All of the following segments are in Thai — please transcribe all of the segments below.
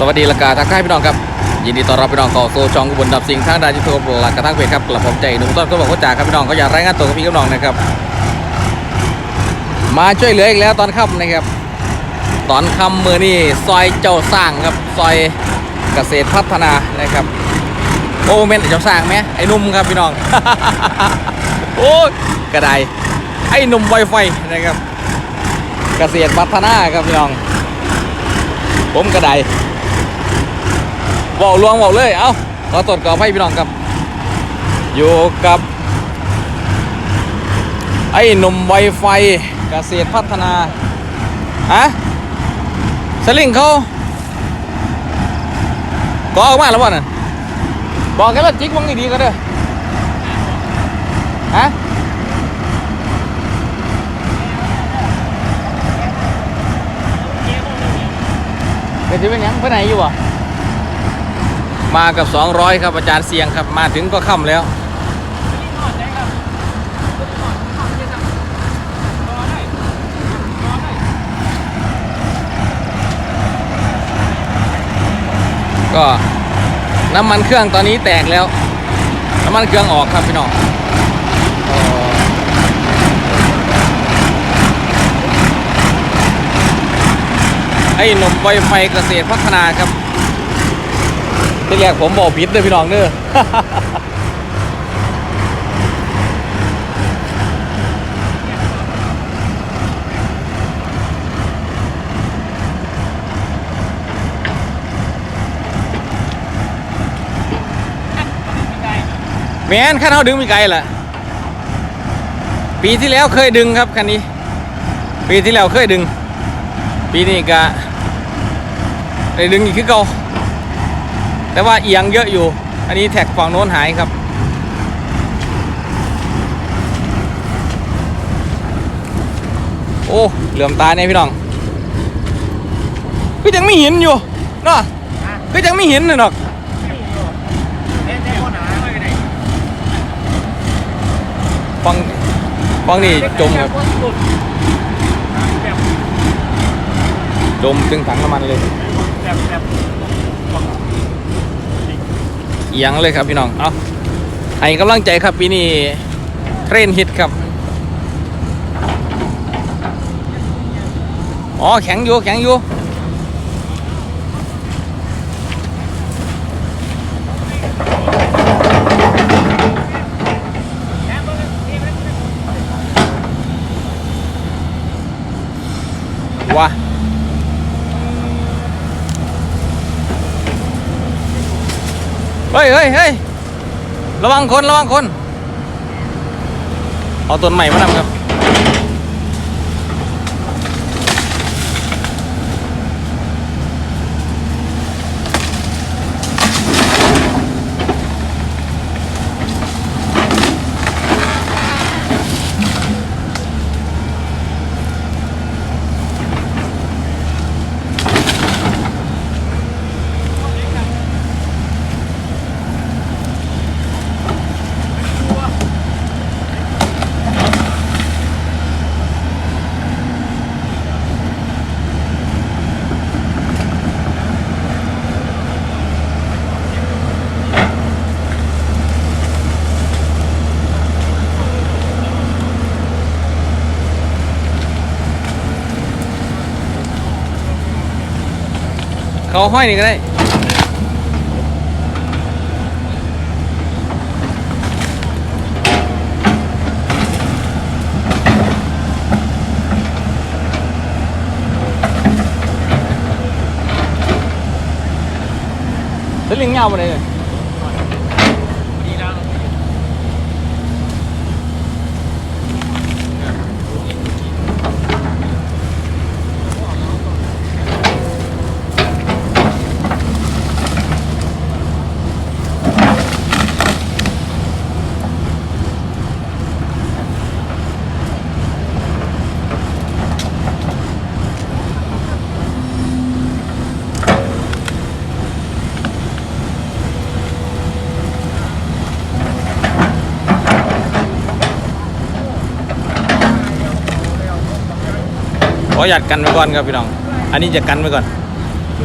สวัสดีละกาทักทายพี่น้องครับ ยินดีต้อนรับพี่น้องเข้าสู่ช่องอุบลดับสิ่งทางดานยูทูบหลักกระทั่งเพจครับกลับผมใจหนุ่มต้นก็บอกว่าจ่าครับพี่น้องก็อยากรายงานตัวกับพี่กับน้องนะครับ มาช่วยเหลืออีกแล้วตอนค่ำนะครับ ตอนค่ำมือนี่ซอยเจ้าสร้างครับซอยเกษตรพัฒนานะครับ โอ้เมนเจ้าสร้างไหมไอ้หนุ่มครับพี่น้องโอ้กระไดไอ้หนุ่มไวไฟนะครับ เกษตรพัฒนาครับพี่น้อง ผมกระได เว่าลวงเว่าเลย เอ้าขอตรวจกรอบให้พี่น้องครับ อยู่กับ ไอ้หนุ่มไวไฟเกษตรพัฒนาฮะสลิงเขาก็ออกมาแล้วบ่น่ะบอกกันแล้วจิกวังดีๆก็เด้อฮะเป็นที่เป็นยังไปไหนอยู่อะ มากับ 200 ครับอาจารย์เสียงครับ มาถึงก็ค่ำแล้ว ก็น้ำมันเครื่องตอนนี้แตกแล้ว น้ำมันเครื่องออกครับพี่น้องไอ้หนุ่มไวไฟเกษตรพัฒนาครับ ที่แรกผมบอกผิดเลยพี่น้องเด้อแมนคันเขาดึงมีไกลละปีที่แล้วเคยดึงครับคันนี้ ปีที่แล้วเคยดึง ปีนี้ก็ได้ดึงอีกคือเก่า แต่ว่าเอียงเยอะอยู่ อันนี้แท็กฝั่งโน้นหายครับ โอ้เหลื่อมตาเนี่ยพี่น้องก็ยังไม่เห็นอยู่เนาะก็ยังไม่เห็นเลยเนาะฟังฟังนี่จมครับจมถึงถังน้ำมันเลย อียงเลยครับพี่น้องเอาให้กำลังใจครับปีนี้เทรนฮิตครับอ๋อแข็งอยู่แข็งอยู่ว้า เฮ้ยเฮ้ยเฮ้ยระวังคน ระวังคน เอาต้นใหม่มานำครับ เขาห้อยนี่ก็ได้สลิงเงา ขอหยัดกันไว้ก่อนครับพี่น้อง อันนี้จะกันไว้ก่อน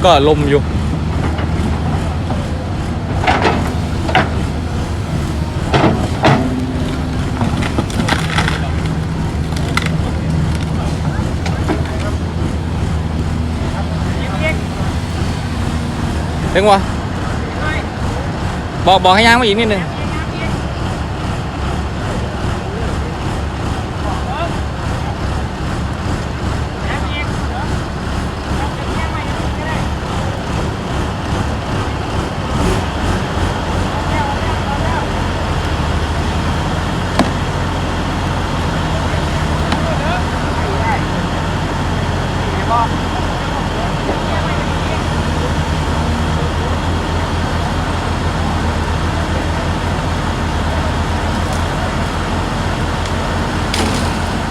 ก็ลมอยู่เรื่องวะบอกบอกให้ย่างมาอีกนิดนึง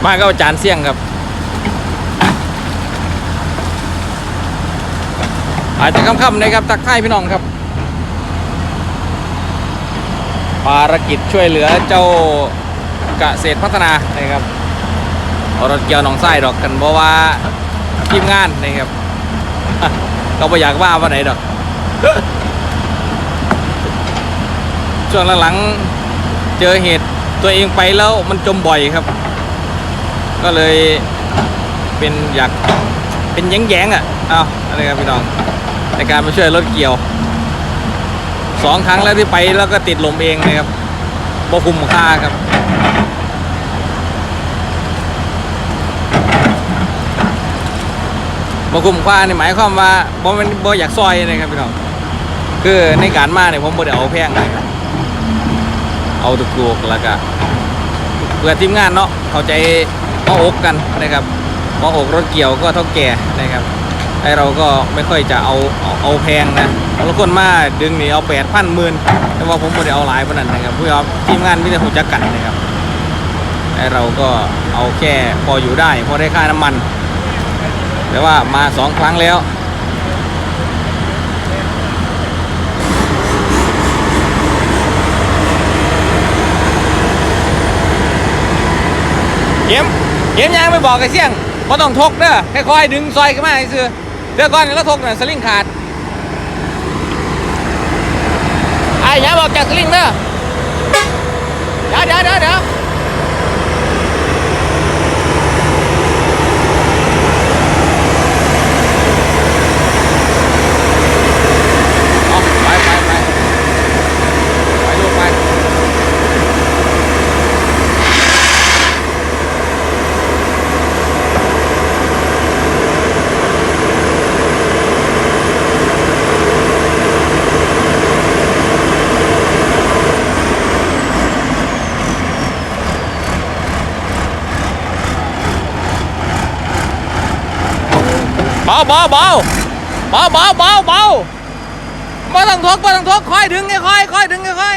มาก็อาจารย์เสี่ยงครับ อาจจะค่ำๆนะครับทักทายพี่น้องครับ ภารกิจช่วยเหลือเจ้าเกษตรพัฒนานะครับเอารถเกี่ยวหนองไส้ดอกกันเพราะว่าทีมงานนะครับก็ไม่อยากว่าว่าไหนดอก ช่วงหลังๆเจอเหตุตัวเองไปแล้วมันจมบ่อยครับ ก็เลยเป็นอยากเป็นแย้งๆอะเอาอะไรครับพี่น้องในการมาช่วยรถเกี่ยวสองครั้งแล้วที่ไปแล้วก็ติดลมเองนะครับบ่คุ้มค่าครับบ่คุ้มค่านี่หมายความว่าบ่แมันบ่อยากซอยนะครับพี่น้องคือในการมาเนี่ยผมบ่ได้เอาแพงนะครับเอาถูกๆแล้วก็เพื่อทีมงานเนาะเข้าใจ ออกกันนะครับหม้ออกรถเกี่ยวก็เท่าแก่นะครับไอเราก็ไม่ค่อยจะเอาเอาเอาแพงนะบางคนมาดึงนี่เอาแปดพันหมื่นแต่ว่าผมไม่ได้เอาหลายปานนั้นนะครับผู้ยอมทีมงานไมแต่ได้หูจักกันนะครับไอเราก็เอาแค่พออยู่ได้พอได้ค่าน้ำมัน แต่ว่ามาสองครั้งแล้วเข็ม เข็มยังไม่บอกไอ้เสี่ยงเพราะต้องทกเด้อค่อยๆดึงซอยกันมาไอ้เสือเดี๋ยวก่อนแล้วทกน่ะสลิงขาดไอ้ย่าบอกจากสลิงเด้อเดี๋ยวเดี๋ยวเดี๋ยวเดี๋ยวเอาไปไปไปไปลูกไป เบาเบาเบาเบาเบาเบาเบาไม่ต้องทกไม่ต้องทกค่อยดึงค่อยค่อยดึงค่อย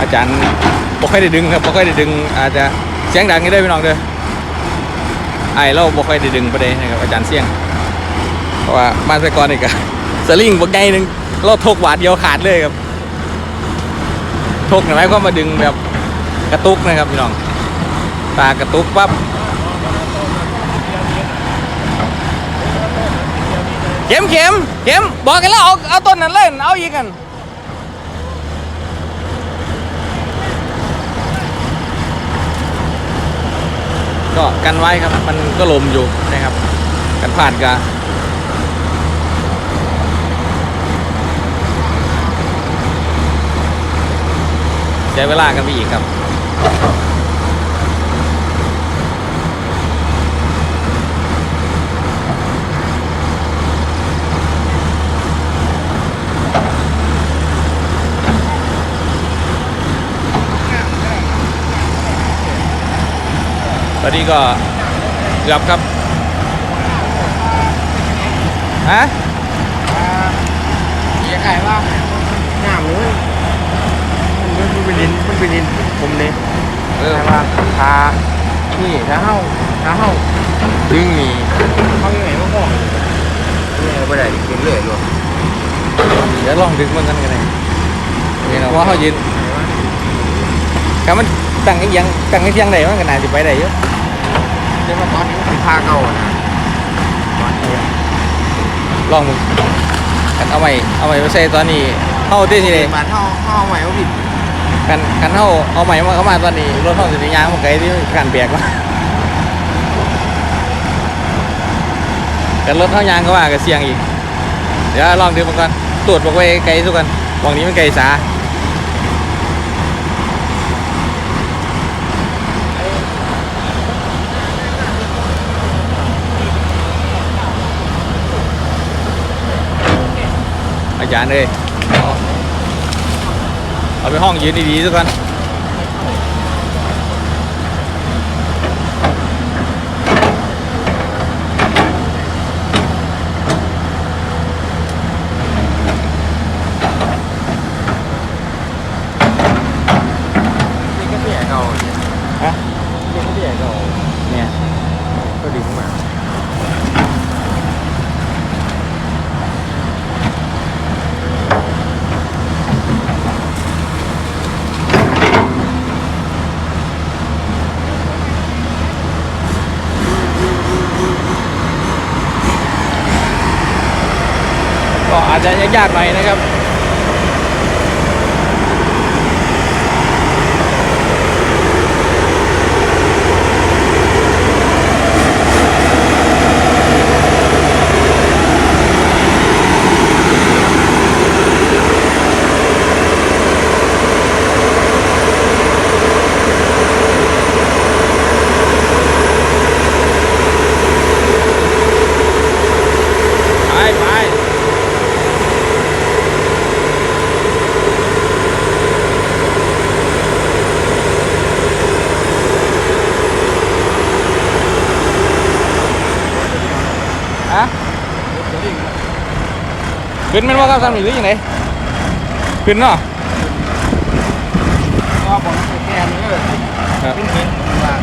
อาจารย์ บ่ค่อยได้ดึงครับบ่ค่อยได้ดึง อาจจะเสียงดังนี่ได้พี่น้องเด้อไอเราบ่ค่อยได้ดึงประเด็นนะครับอาจารย์เสียง เพราะว่าบ้านสกอร์นี่ก็สลิงบ่ไงหนึงเราทกหวาดเดียวขาดเลยครับทกหมายความาดึงแบบกระตุกนะครับพี่น้องตากระตุกปั๊บเข็มเข็มเข็มบอกกันแล้วเอาเอาต้นนั้นเล่นเอาอีกกัน ก็กันไว้ครับมันก็ลมอยู่นะครับ กันผ่านกะใช้เวลากันไปอีกครับ นนี้ก็เกือบครับฮะยังไงว่าหน้ามือมันมันเป็นลินมันเป็นลินผมเลยเออใช่ว่าทานี่ถ้าเฮาถ้าเฮาดึงนี่เขายังไงมาบอกนี่ไม่ได้กินเลยลูกเดี๋ยวลองดึงมันกันกันเลยนี่นะว่าเขายืนครับมันตั้งอีกอยังตั้งอีกอยังไหนมันก็น่าจะไปได้เยอะ เดี๋ยวมาตอนนี้มันเป็นผ้าเก่าอะนะตอนนี้ลองมึงกันเอาใหม่เอาใหม่ไปใส่ตอนนี้เข้าที่สิเลยบาทเท่าเท่าใหม่ว่าผิดกันกันเข้าเอาใหม่มาเข้ามาตอนนี้รถห้องสิริยางมันไกลที่การเบียกวะกันรถเท่ายางก็ว่าก็เสี่ยงอีก เดี๋ยวลองดูมันก่อนตรวจบอกไว้ไกลทุกกันวังนี้มันไกลสา อาจารย์เลยเอาเอาไปห้องยืนดีๆทุกคน นี่ก็เสียเก่าเนี่ย ฮะ นี่ก็เสียเก่า เนี่ย ก็ดึงมา ก็อาจจะ ยากหน่อยนะครับ ไปไปฮะ ขึ้นแมันว่าครับทำหรือยังไงขึ้นเนาะก็บอกว่าแกนี่เลยครับขึ้นเห็นว่า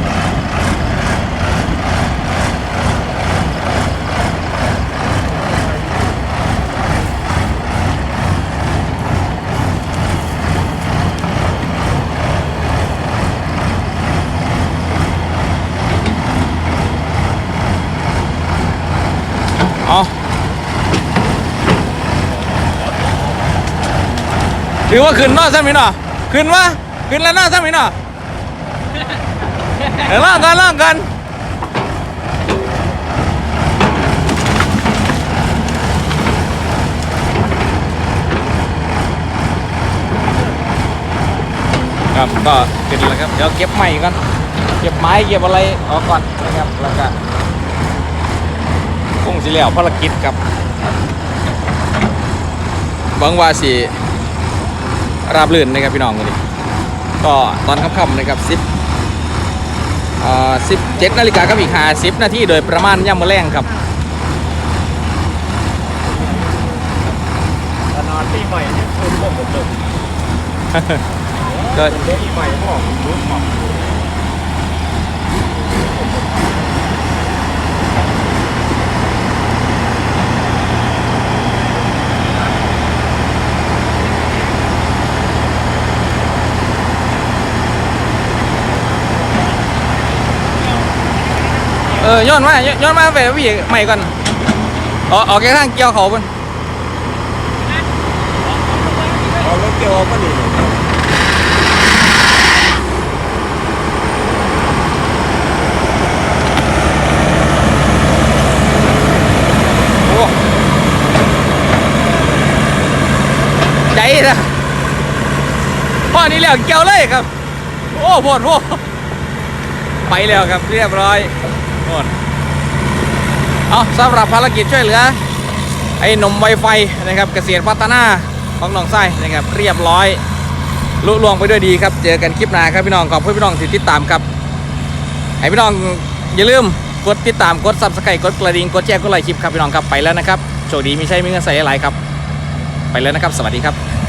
เอา ถือว่าขึ้นเนาะซ้ำอีกเนาะขึ้นวะขึ้นแล้วเนาะซ้ำอีกเนาะเดี๋ยวล่องกันล่องกันครับก็ขึ้นแล้วครับเดี๋ยวเก็บไม้ก่อนเก็บไม้เก็บอะไรออกก่อนนะครับแล้วก็คงสิแล้วภารกิจครับหวังว่าสิ ราบรื่นนะครับพี่น้องกันดิก็ตอนค่ำๆนะครับสิบเอ่อสิบเจ็ดนาฬิกากับอีกห้าสิบนาทีโดยประมาณย่ำมะแรงครับตอนนอนปีใหม่เนี่ยคือพวกผมเลยก็ปีใหม่พ่อผมรู้หมด ย้อนมาย้อนมาไปพี่ใหม่ก่อนอ๋อออกแค่ทางเกี่ยวเขาบนเอารถเกี่ยวก็ดีโอ้ใจนะพ่อนี่แล้วเกี่ยวเลยครับ โอ้โหโหดไปแล้วครับเรียบร้อยโหด เอาสำหรับภารกิจช่วยเหลือ ไอ้หนมไวไฟนะครับเกษตรพัฒนาของหนองไส้นะครับเรียบร้อยลุล่วงไปด้วยดีครับ เจอกันคลิปหน้าครับพี่น้องขอบคุณพี่น้องที่ติดตามครับให้พี่น้องอย่าลืมกดติดตามกดซับสไครต์กดกระดิ่งกดแชร์กดไลค์คลิปครับพี่น้องครับไปแล้วนะครับโชคดีมีใช้มีเงินใส่อะไรครับ ไปแล้วนะครับ สวัสดีครับ